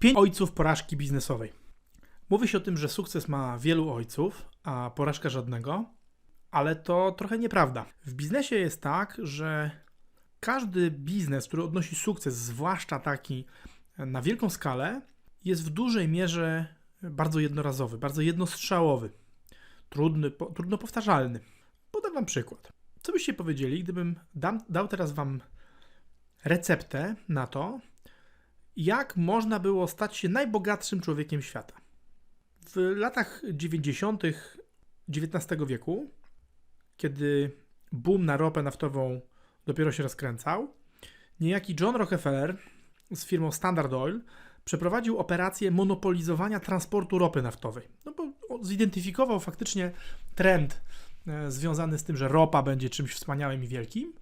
Pięć ojców porażki biznesowej. Mówi się o tym, że sukces ma wielu ojców, a porażka żadnego, ale to trochę nieprawda. W biznesie jest tak, że każdy biznes, który odnosi sukces, zwłaszcza taki na wielką skalę, jest w dużej mierze bardzo jednorazowy, bardzo jednostrzałowy, trudny, po, trudno powtarzalny. Podam Wam przykład. Co byście powiedzieli, gdybym dam, dał teraz Wam receptę na to, jak można było stać się najbogatszym człowiekiem świata. W latach 90. XIX wieku, kiedy boom na ropę naftową dopiero się rozkręcał, niejaki John Rockefeller z firmą Standard Oil przeprowadził operację monopolizowania transportu ropy naftowej. No bo zidentyfikował faktycznie trend e, związany z tym, że ropa będzie czymś wspaniałym i wielkim,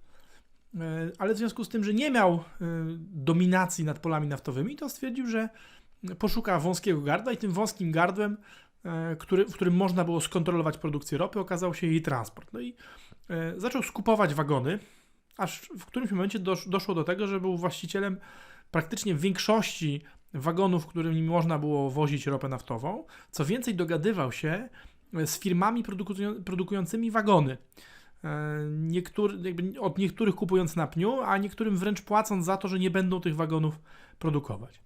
ale w związku z tym, że nie miał e, dominacji nad polami naftowymi, to stwierdził, że poszuka wąskiego gardła i tym wąskim gardłem, który, w którym można było skontrolować produkcję ropy, okazał się jej transport. No i zaczął skupować wagony, aż w którymś momencie doszło do tego, że był właścicielem praktycznie większości wagonów, którymi można było wozić ropę naftową. Co więcej, dogadywał się z firmami produkującymi wagony. E, niektóry, jakby od niektórych kupując na pniu, a niektórym wręcz płacąc za to, że nie będą tych wagonów produkować.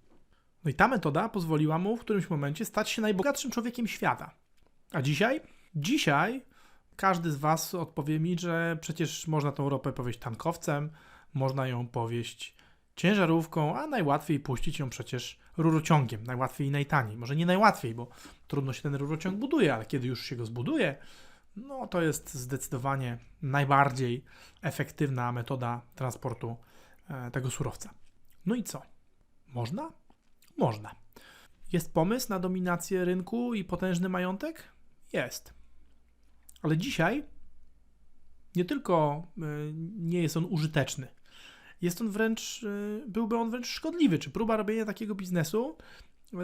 No i ta metoda pozwoliła mu w którymś momencie stać się najbogatszym człowiekiem świata. A dzisiaj? Dzisiaj każdy z Was odpowie mi, że przecież można tą ropę powieść tankowcem, można ją powieść ciężarówką, a najłatwiej puścić ją przecież rurociągiem. Najłatwiej i najtaniej. Może nie najłatwiej, bo trudno się ten rurociąg buduje, ale kiedy już się go zbuduje, no to jest zdecydowanie najbardziej efektywna metoda transportu e, tego surowca. No i co? Można? Można. Jest pomysł na dominację rynku i potężny majątek? Jest. Ale dzisiaj nie tylko e, nie jest on użyteczny, jest on wręcz, e, byłby on wręcz szkodliwy. Czy próba robienia takiego biznesu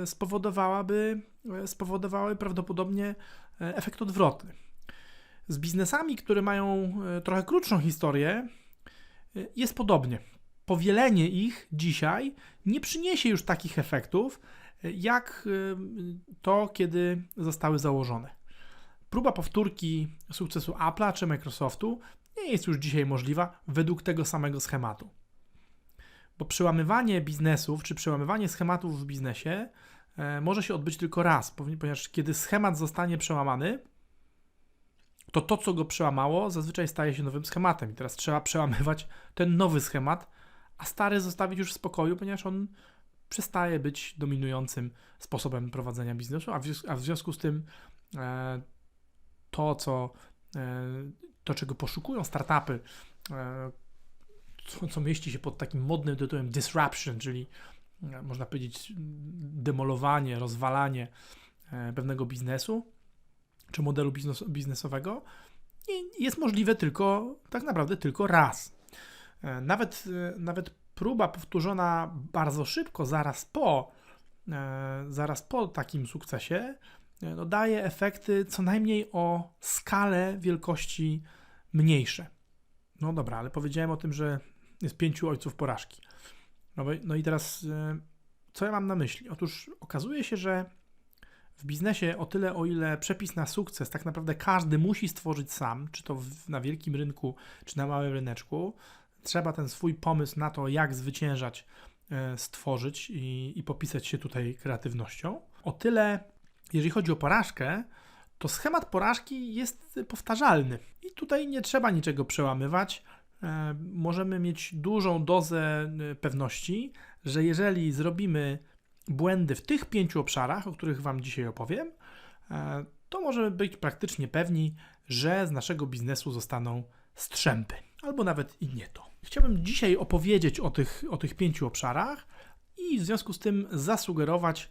spowodowałaby, spowodowały prawdopodobnie efekt odwrotny. Z biznesami, które mają trochę krótszą historię, jest podobnie. Powielenie ich dzisiaj nie przyniesie już takich efektów, jak to, kiedy zostały założone. Próba powtórki sukcesu Apple'a czy Microsoftu nie jest już dzisiaj możliwa według tego samego schematu. Bo przełamywanie biznesów czy przełamywanie schematów w biznesie e, może się odbyć tylko raz, ponieważ kiedy schemat zostanie przełamany, to to, co go przełamało, zazwyczaj staje się nowym schematem. I teraz trzeba przełamywać ten nowy schemat, a stary zostawić już w spokoju, ponieważ on przestaje być dominującym sposobem prowadzenia biznesu, a w, a w związku z tym e, to, co, e, to, czego poszukują startupy, e, co, co mieści się pod takim modnym tytułem disruption, czyli e, można powiedzieć demolowanie, rozwalanie e, pewnego biznesu czy modelu biznes, biznesowego, jest możliwe tylko, tak naprawdę tylko raz. E, nawet, nawet próba powtórzona bardzo szybko, zaraz po, zaraz po takim sukcesie, no daje efekty co najmniej o skalę wielkości mniejsze. No dobra, ale powiedziałem o tym, że jest pięciu ojców porażki. No, no i teraz, e, co ja mam na myśli? Otóż okazuje się, że w biznesie o tyle, o ile przepis na sukces tak naprawdę każdy musi stworzyć sam, czy to w, na wielkim rynku, czy na małym ryneczku, trzeba ten swój pomysł na to, jak zwyciężać, e, stworzyć i, i popisać się tutaj kreatywnością. O tyle, jeżeli chodzi o porażkę, to schemat porażki jest powtarzalny i tutaj nie trzeba niczego przełamywać. E, możemy mieć dużą dozę e, pewności, że jeżeli zrobimy błędy w tych pięciu obszarach, o których Wam dzisiaj opowiem, e, to możemy być praktycznie pewni, że z naszego biznesu zostaną strzępy, albo nawet i nie to. Chciałbym dzisiaj opowiedzieć o tych, o tych pięciu obszarach i w związku z tym zasugerować,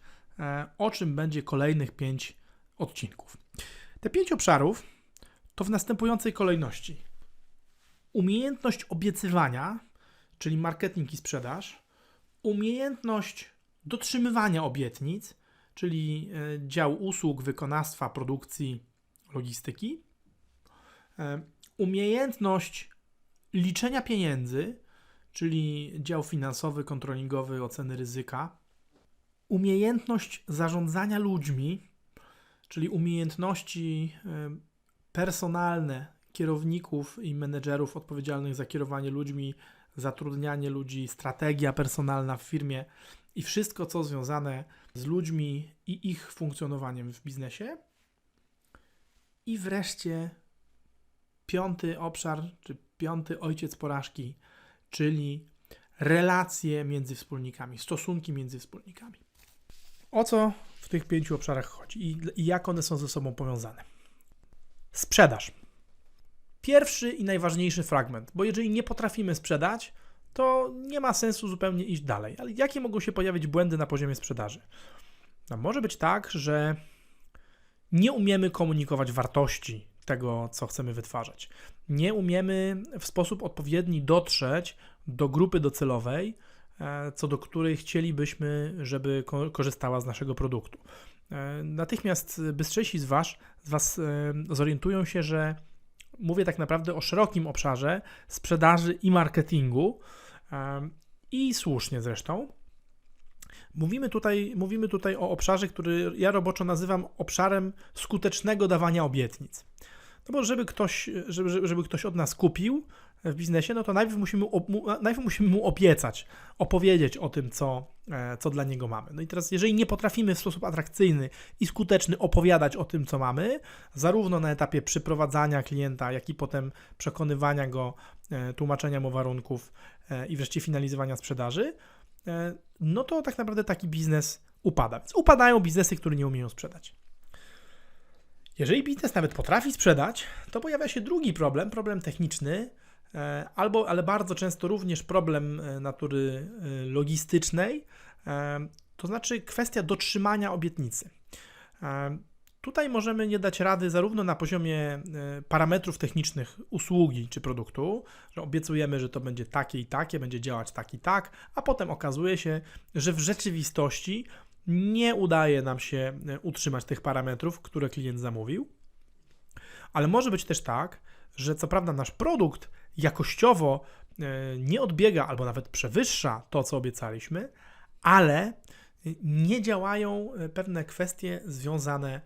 o czym będzie kolejnych pięć odcinków. Te pięć obszarów to w następującej kolejności umiejętność obiecywania, czyli marketing i sprzedaż, umiejętność dotrzymywania obietnic, czyli e, dział usług, wykonawstwa, produkcji, logistyki, e, umiejętność liczenia pieniędzy, czyli dział finansowy, kontrolingowy, oceny ryzyka, umiejętność zarządzania ludźmi, czyli umiejętności e, personalne kierowników i menedżerów odpowiedzialnych za kierowanie ludźmi, zatrudnianie ludzi, strategia personalna w firmie i wszystko, co związane z ludźmi i ich funkcjonowaniem w biznesie. I wreszcie piąty obszar, czy piąty ojciec porażki, czyli relacje między wspólnikami, stosunki między wspólnikami. O co w tych pięciu obszarach chodzi i, jak one są ze sobą powiązane? Sprzedaż. Pierwszy i najważniejszy fragment, bo jeżeli nie potrafimy sprzedać, to nie ma sensu zupełnie iść dalej. Ale jakie mogą się pojawić błędy na poziomie sprzedaży? No, może być tak, że nie umiemy komunikować wartości tego, co chcemy wytwarzać. Nie umiemy w sposób odpowiedni dotrzeć do grupy docelowej, e, co do której chcielibyśmy, żeby korzystała z naszego produktu. E, natychmiast bystrzejsi z Was, z was e, zorientują się, że mówię tak naprawdę o szerokim obszarze sprzedaży i marketingu i słusznie zresztą. Mówimy tutaj, mówimy tutaj o obszarze, który ja roboczo nazywam obszarem skutecznego dawania obietnic. No bo żeby ktoś, żeby, żeby ktoś od nas kupił w biznesie, no to najpierw musimy, najpierw musimy mu obiecać, opowiedzieć o tym, co, e, co dla niego mamy. No i teraz, jeżeli nie potrafimy w sposób atrakcyjny i skuteczny opowiadać o tym, co mamy, zarówno na etapie przyprowadzania klienta, jak i potem przekonywania go, e, tłumaczenia mu warunków e, i wreszcie finalizowania sprzedaży, no to tak naprawdę taki biznes upada. Więc upadają biznesy, które nie umieją sprzedać. Jeżeli biznes nawet potrafi sprzedać, to pojawia się drugi problem, problem techniczny, albo, ale bardzo często również problem e, natury e, logistycznej, to znaczy kwestia dotrzymania obietnicy. Tutaj możemy nie dać rady zarówno na poziomie parametrów technicznych usługi czy produktu, że obiecujemy, że to będzie takie i takie, będzie działać tak i tak, a potem okazuje się, że w rzeczywistości nie udaje nam się e, utrzymać tych parametrów, które klient zamówił. Ale może być też tak, że co prawda nasz produkt jakościowo e, nie odbiega albo nawet przewyższa to, co obiecaliśmy, ale nie działają e, pewne kwestie związane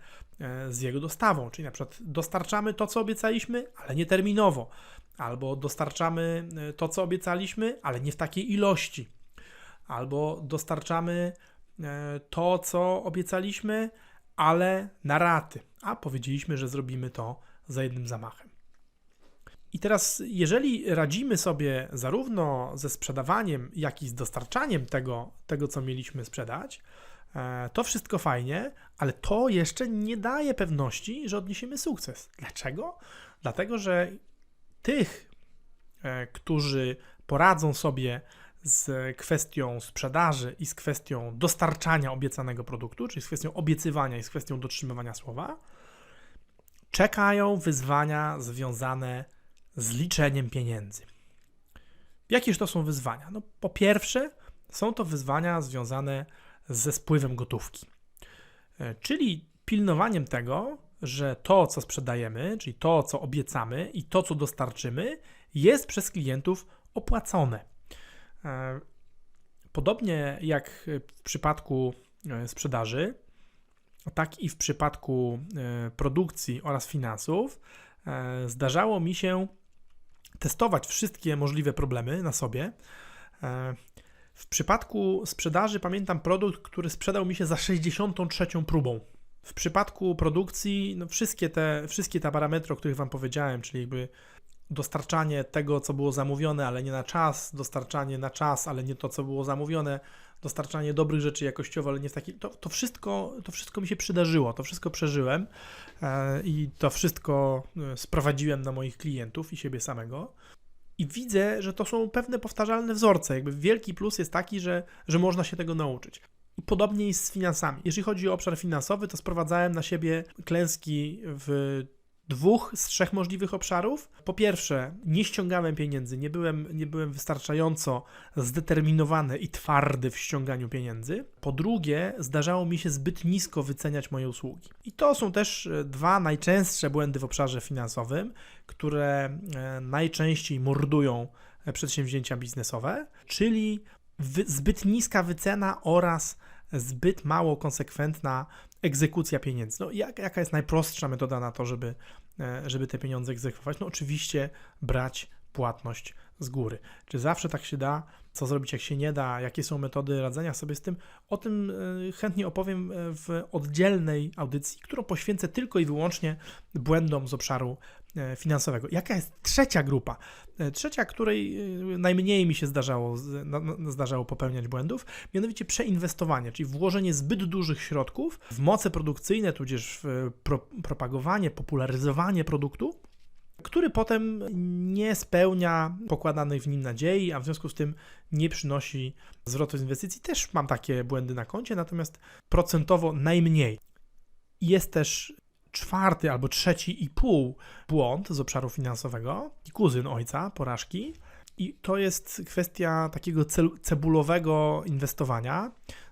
z jego dostawą. Czyli na przykład dostarczamy to, co obiecaliśmy, ale nie terminowo, albo dostarczamy to, co obiecaliśmy, ale nie w takiej ilości, albo dostarczamy E, to, co obiecaliśmy, ale na raty. A powiedzieliśmy, że zrobimy to za jednym zamachem. I teraz, jeżeli radzimy sobie zarówno ze sprzedawaniem, jak i z dostarczaniem tego, tego co mieliśmy sprzedać, e, to wszystko fajnie, ale to jeszcze nie daje pewności, że odniesiemy sukces. Dlaczego? Dlatego, że tych, e, którzy poradzą sobie z kwestią sprzedaży i z kwestią dostarczania obiecanego produktu, czyli z kwestią obiecywania i z kwestią dotrzymywania słowa, czekają wyzwania związane z liczeniem pieniędzy. Jakież to są wyzwania? No, po pierwsze, są to wyzwania związane ze spływem gotówki, e, czyli pilnowaniem tego, że to, co sprzedajemy, czyli to, co obiecamy i to, co dostarczymy, jest przez klientów opłacone. E, podobnie jak w przypadku e, sprzedaży, tak i w przypadku produkcji oraz finansów, zdarzało mi się testować wszystkie możliwe problemy na sobie. W przypadku sprzedaży pamiętam produkt, który sprzedał mi się za 63 próbą. W przypadku produkcji, no wszystkie, te, wszystkie te parametry, o których Wam powiedziałem, czyli jakby dostarczanie tego, co było zamówione, ale nie na czas, dostarczanie na czas, ale nie to, co było zamówione, dostarczanie dobrych rzeczy jakościowo, ale nie w taki. To, to, wszystko, to wszystko mi się przydarzyło, to wszystko przeżyłem e, i to wszystko e, sprowadziłem na moich klientów i siebie samego. I widzę, że to są pewne powtarzalne wzorce. Jakby wielki plus jest taki, że, że można się tego nauczyć. I podobnie jest z finansami. Jeżeli chodzi o obszar finansowy, to sprowadzałem na siebie klęski w dwóch z trzech możliwych obszarów. Po pierwsze, nie ściągałem pieniędzy, nie byłem, nie byłem wystarczająco zdeterminowany i twardy w ściąganiu pieniędzy. Po drugie, zdarzało mi się zbyt nisko wyceniać moje usługi. I to są też e, dwa najczęstsze błędy w obszarze finansowym, które e, najczęściej mordują e, przedsięwzięcia biznesowe, czyli zbyt niska wycena oraz zbyt mało konsekwentna egzekucja pieniędzy. No, jak, jaka jest najprostsza metoda na to, żeby, żeby te pieniądze egzekwować? No, oczywiście brać płatność z góry. Czy zawsze tak się da? Co zrobić, jak się nie da? Jakie są metody radzenia sobie z tym? O tym e, chętnie opowiem e, w oddzielnej audycji, którą poświęcę tylko i wyłącznie błędom z obszaru E, finansowego. Jaka jest trzecia grupa? E, trzecia, której e, najmniej mi się zdarzało, zdarzało popełniać błędów, mianowicie przeinwestowanie, czyli włożenie zbyt dużych środków w moce produkcyjne, tudzież w pro, propagowanie, popularyzowanie produktu, który potem nie spełnia pokładanych w nim nadziei, a w związku z tym nie przynosi zwrotu z inwestycji. Też mam takie błędy na koncie, natomiast procentowo najmniej. Jest też czwarty albo trzeci i pół błąd z obszaru finansowego i kuzyn ojca, porażki. I to jest kwestia takiego cebulowego inwestowania,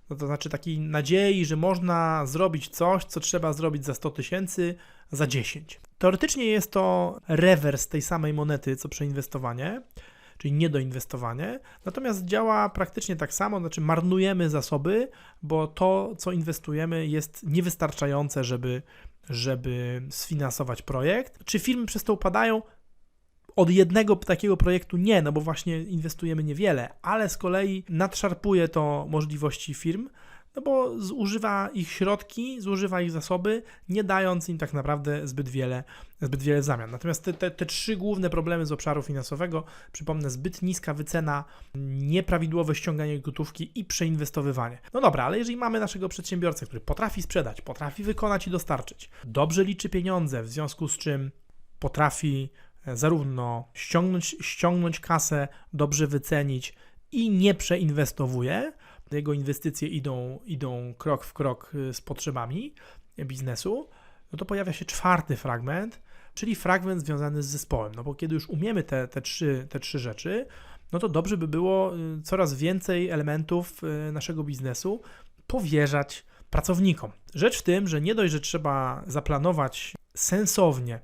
no to znaczy takiej nadziei, że można zrobić coś, co trzeba zrobić za 100 tysięcy, za 10. Teoretycznie jest to rewers tej samej monety, co przeinwestowanie, czyli niedoinwestowanie, natomiast działa praktycznie tak samo, znaczy marnujemy zasoby, bo to, co inwestujemy, jest niewystarczające, żeby żeby sfinansować projekt. Czy firmy przez to upadają? Od jednego takiego projektu nie, no bo właśnie inwestujemy niewiele, ale z kolei nadszarpuje to możliwości firm, no bo zużywa ich środki, zużywa ich zasoby, nie dając im tak naprawdę zbyt wiele, zbyt wiele zamian. Natomiast te, te, te trzy główne problemy z obszaru finansowego, przypomnę, zbyt niska wycena, nieprawidłowe ściąganie gotówki i przeinwestowywanie. No dobra, ale jeżeli mamy naszego przedsiębiorcę, który potrafi sprzedać, potrafi wykonać i dostarczyć, dobrze liczy pieniądze, w związku z czym potrafi e, zarówno ściągnąć, ściągnąć kasę, dobrze wycenić i nie przeinwestowuje, jego inwestycje idą, idą krok w krok y, z potrzebami biznesu, no to pojawia się czwarty fragment, czyli fragment związany z zespołem. No bo kiedy już umiemy te, te, trzy, te trzy rzeczy, no to dobrze by było y, coraz więcej elementów y, naszego biznesu powierzać pracownikom. Rzecz w tym, że nie dość, że trzeba zaplanować sensownie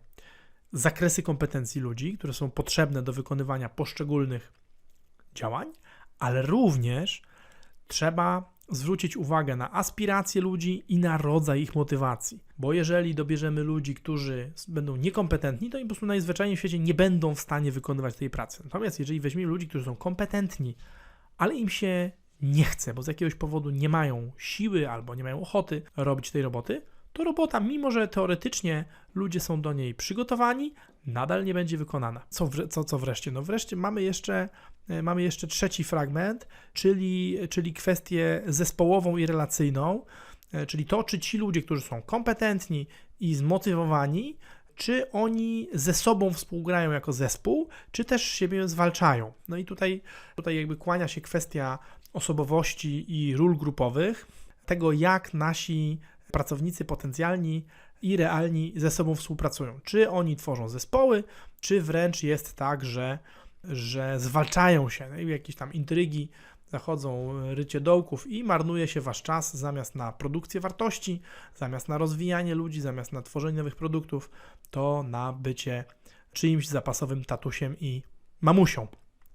zakresy kompetencji ludzi, które są potrzebne do wykonywania poszczególnych działań, ale również trzeba zwrócić uwagę na aspiracje ludzi i na rodzaj ich motywacji. Bo jeżeli dobierzemy ludzi, którzy będą niekompetentni, to im po prostu najzwyczajniej w świecie nie będą w stanie wykonywać tej pracy. Natomiast jeżeli weźmiemy ludzi, którzy są kompetentni, ale im się nie chce, bo z jakiegoś powodu nie mają siły albo nie mają ochoty robić tej roboty, to robota, mimo że teoretycznie ludzie są do niej przygotowani, nadal nie będzie wykonana. Co, co, co wreszcie? No wreszcie mamy jeszcze, e, mamy jeszcze trzeci fragment, czyli, czyli kwestię zespołową i relacyjną, e, czyli to, czy ci ludzie, którzy są kompetentni i zmotywowani, czy oni ze sobą współgrają jako zespół, czy też siebie zwalczają. No i tutaj, tutaj jakby kłania się kwestia osobowości i ról grupowych, tego jak nasi pracownicy potencjalni i realni ze sobą współpracują. Czy oni tworzą zespoły, czy wręcz jest tak, że, że zwalczają się, no jakieś tam intrygi, zachodzą rycie dołków i marnuje się wasz czas zamiast na produkcję wartości, zamiast na rozwijanie ludzi, zamiast na tworzenie nowych produktów, to na bycie czyimś zapasowym tatusiem i mamusią.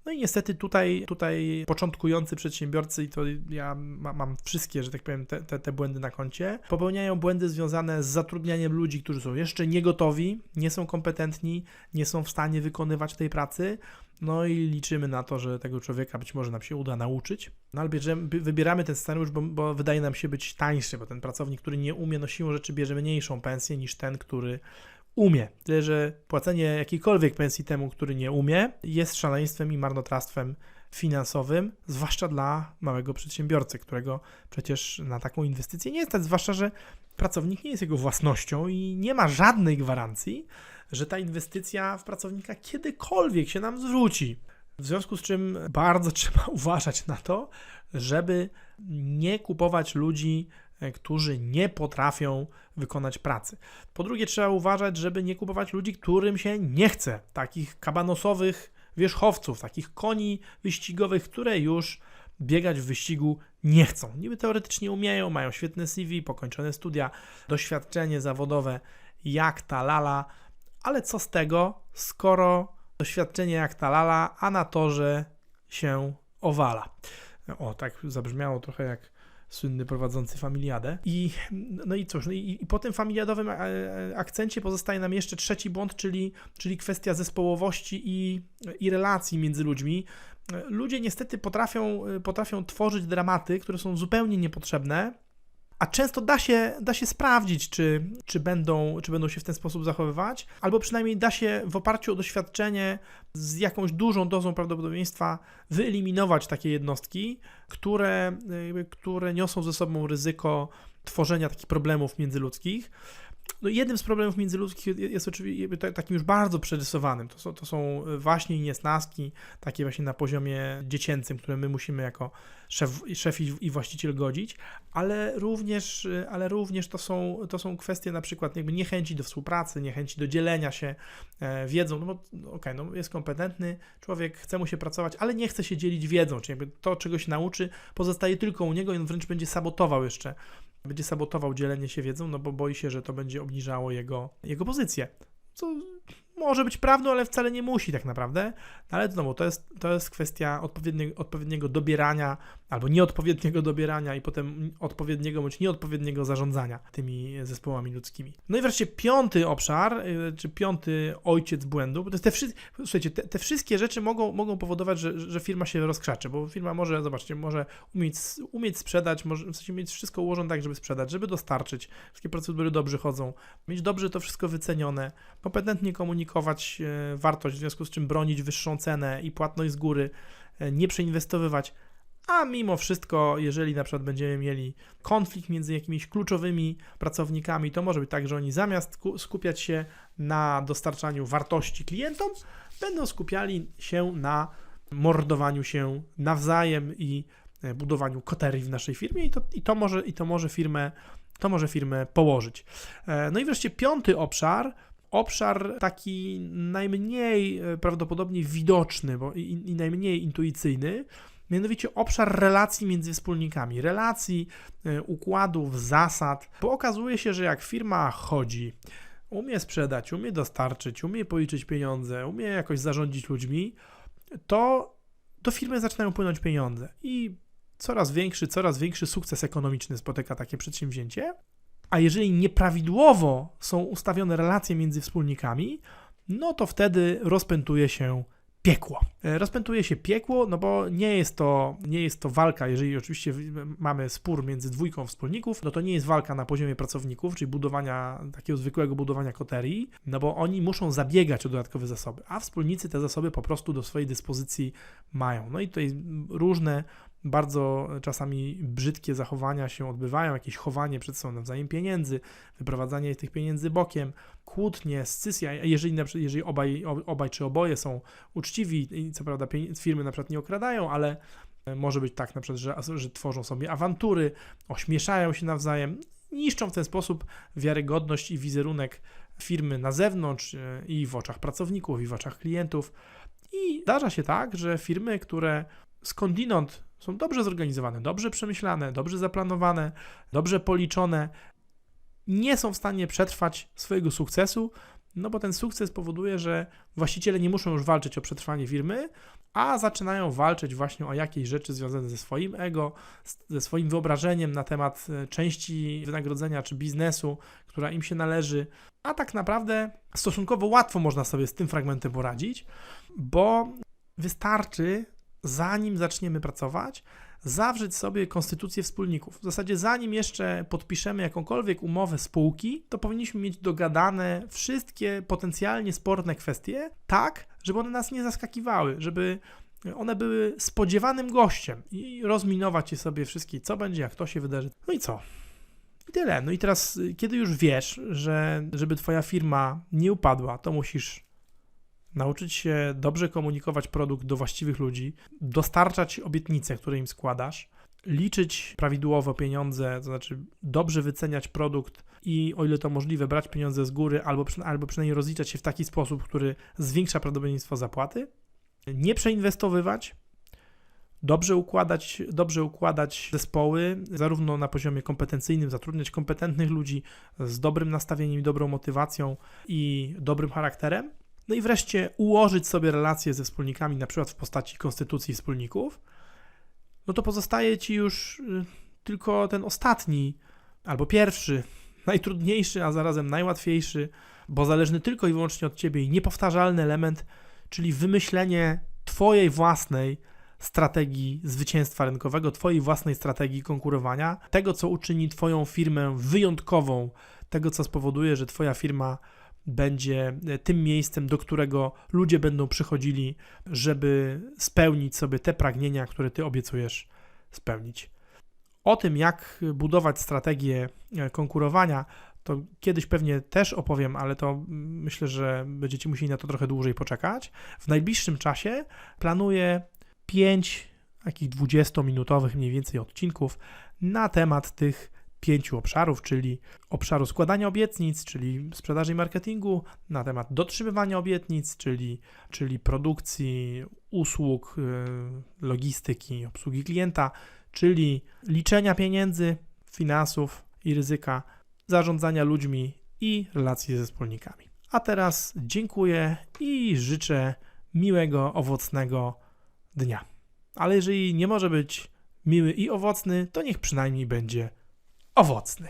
No i niestety tutaj, tutaj początkujący przedsiębiorcy, i to ja mam wszystkie, że tak powiem, te, te, te, błędy na koncie, popełniają błędy związane z zatrudnianiem ludzi, którzy są jeszcze niegotowi, nie są kompetentni, nie są w stanie wykonywać tej pracy. No i liczymy na to, że tego człowieka być może nam się uda nauczyć. No ale bierzemy, wybieramy ten scenariusz, bo, bo wydaje nam się być tańszy, bo ten pracownik, który nie umie, no siłą rzeczy bierze mniejszą pensję niż ten, który umie. Tyle, że płacenie jakiejkolwiek pensji temu, który nie umie, jest szaleństwem i marnotrawstwem finansowym, zwłaszcza dla małego przedsiębiorcy, którego przecież na taką inwestycję nie stać, zwłaszcza, że pracownik nie jest jego własnością i nie ma żadnej gwarancji, że ta inwestycja w pracownika kiedykolwiek się nam zwróci. W związku z czym bardzo trzeba uważać na to, żeby nie kupować ludzi którzy nie potrafią wykonać pracy. Po drugie, trzeba uważać, żeby nie kupować ludzi, którym się nie chce, takich kabanosowych wierzchowców, takich koni wyścigowych, które już biegać w wyścigu nie chcą. Niby teoretycznie umieją, mają świetne CV, pokończone studia, doświadczenie zawodowe jak ta lala, ale co z tego, skoro doświadczenie jak ta lala, a na torze się owala. O, tak zabrzmiało trochę jak słynny prowadzący familiadę. I, no i cóż, no i, i po tym familiadowym e, e, akcencie pozostaje nam jeszcze trzeci błąd, czyli, czyli kwestia zespołowości i, i relacji między ludźmi. Ludzie niestety potrafią, potrafią tworzyć dramaty, które są zupełnie niepotrzebne, a często da się, da się sprawdzić, czy, czy, będą, czy będą się w ten sposób zachowywać, albo przynajmniej da się w oparciu o doświadczenie z jakąś dużą dozą prawdopodobieństwa wyeliminować takie jednostki, które, które niosą ze sobą ryzyko tworzenia takich problemów międzyludzkich. No jednym z problemów międzyludzkich jest oczywiście takim już bardzo przerysowanym. To są, to są właśnie niesnaski, takie właśnie na poziomie dziecięcym, które my musimy jako szef, szef i właściciel godzić, ale również, ale również to, są, to są kwestie na przykład jakby niechęci do współpracy, niechęci do dzielenia się e, wiedzą, no no okej, okay, no jest kompetentny, człowiek chce mu się pracować, ale nie chce się dzielić wiedzą, czyli jakby to, czego się nauczy, pozostaje tylko u niego i on wręcz będzie sabotował jeszcze będzie sabotował dzielenie się wiedzą, no bo boi się, że to będzie obniżało jego, jego pozycję. Co może być prawdą, ale wcale nie musi tak naprawdę. No ale znowu, to jest, to jest kwestia odpowiedniego, odpowiedniego dobierania albo nieodpowiedniego dobierania i potem odpowiedniego bądź nieodpowiedniego zarządzania tymi zespołami ludzkimi. No i wreszcie piąty obszar, y, czy piąty ojciec błędu, bo to te, słuchajcie, te, te, wszystkie rzeczy mogą, mogą powodować, że, że firma się rozkrzaczy, bo firma może, zobaczcie, może umieć, umieć sprzedać, może w sensie mieć wszystko ułożone tak, żeby sprzedać, żeby dostarczyć, wszystkie procedury dobrze chodzą, mieć dobrze to wszystko wycenione, kompetentnie komunikować e, wartość, w związku z czym bronić wyższą cenę i płatność z góry, e, nie przeinwestowywać, a mimo wszystko, jeżeli na przykład będziemy mieli konflikt między jakimiś kluczowymi pracownikami, to może być tak, że oni zamiast skupiać się na dostarczaniu wartości klientom, będą skupiali się na mordowaniu się nawzajem i e, budowaniu koterii w naszej firmie i to, i to, może, i to może firmę to może firmę położyć. No i wreszcie piąty obszar, obszar taki najmniej e, prawdopodobnie widoczny bo i, i najmniej intuicyjny, mianowicie obszar relacji między wspólnikami, relacji, e, układów, zasad, bo okazuje się, że jak firma chodzi, umie sprzedać, umie dostarczyć, umie policzyć pieniądze, umie jakoś zarządzić ludźmi, to do firmy zaczynają płynąć pieniądze i coraz większy, coraz większy sukces ekonomiczny spotyka takie przedsięwzięcie. A jeżeli nieprawidłowo są ustawione relacje między wspólnikami, no to wtedy rozpętuje się piekło. E, rozpętuje się piekło, no bo nie jest to, nie jest to walka, jeżeli oczywiście mamy spór między dwójką wspólników, no to nie jest walka na poziomie pracowników, czyli budowania, takiego zwykłego budowania koterii, no bo oni muszą zabiegać o dodatkowe zasoby, a wspólnicy te zasoby po prostu do swojej dyspozycji mają. No i tutaj różne bardzo czasami brzydkie zachowania się odbywają, jakieś chowanie przed sobą nawzajem pieniędzy, wyprowadzanie tych pieniędzy bokiem, kłótnie, scysja, jeżeli, jeżeli obaj, obaj czy oboje są uczciwi i co prawda firmy na przykład nie okradają, ale e, może być tak na przykład, że, że tworzą sobie awantury, ośmieszają się nawzajem, niszczą w ten sposób wiarygodność i wizerunek firmy na zewnątrz e, i w oczach pracowników, i w oczach klientów. I zdarza się tak, że firmy, które skądinąd są dobrze zorganizowane, dobrze przemyślane, dobrze zaplanowane, dobrze policzone, nie są w stanie przetrwać swojego sukcesu, no bo ten sukces powoduje, że właściciele nie muszą już walczyć o przetrwanie firmy, a zaczynają walczyć właśnie o jakieś rzeczy związane ze swoim ego, ze swoim wyobrażeniem na temat e, części wynagrodzenia czy biznesu, która im się należy. A tak naprawdę stosunkowo łatwo można sobie z tym fragmentem poradzić, bo wystarczy zanim zaczniemy pracować, zawrzeć sobie konstytucję wspólników. W zasadzie, zanim jeszcze podpiszemy jakąkolwiek umowę spółki, to powinniśmy mieć dogadane wszystkie potencjalnie sporne kwestie, tak, żeby one nas nie zaskakiwały, żeby one były spodziewanym gościem i rozminować je sobie wszystkie, co będzie, jak to się wydarzy. No i co? I tyle. No i teraz, kiedy już wiesz, że żeby twoja firma nie upadła, to musisz nauczyć się dobrze komunikować produkt do właściwych ludzi, dostarczać obietnice, które im składasz, liczyć prawidłowo pieniądze, to znaczy dobrze wyceniać produkt i o ile to możliwe, brać pieniądze z góry albo, albo przynajmniej rozliczać się w taki sposób, który zwiększa prawdopodobieństwo zapłaty, nie przeinwestowywać, dobrze układać, dobrze układać zespoły, zarówno na poziomie kompetencyjnym, zatrudniać kompetentnych ludzi z dobrym nastawieniem dobrą motywacją i dobrym charakterem, no i wreszcie ułożyć sobie relacje ze wspólnikami, na przykład w postaci konstytucji wspólników, no to pozostaje ci już y, tylko ten ostatni, albo pierwszy, najtrudniejszy, a zarazem najłatwiejszy, bo zależny tylko i wyłącznie od ciebie i niepowtarzalny element, czyli wymyślenie twojej własnej strategii zwycięstwa rynkowego, twojej własnej strategii konkurowania, tego co uczyni twoją firmę wyjątkową, tego co spowoduje, że twoja firma będzie e, tym miejscem, do którego ludzie będą przychodzili, żeby spełnić sobie te pragnienia, które ty obiecujesz spełnić. O tym, jak budować strategię e, konkurowania, to kiedyś pewnie też opowiem, ale to mm, myślę, że będziecie musieli na to trochę dłużej poczekać. W najbliższym czasie planuję 5 takich 20-minutowych mniej więcej odcinków na temat tych pięciu obszarów, czyli obszaru składania obietnic, czyli sprzedaży i marketingu, na temat dotrzymywania obietnic, czyli, czyli produkcji, usług, y, logistyki, obsługi klienta, czyli liczenia pieniędzy, finansów i ryzyka, zarządzania ludźmi i relacji ze wspólnikami. A teraz dziękuję i życzę miłego, owocnego dnia. Ale jeżeli nie może być miły i owocny, to niech przynajmniej będzie owocny.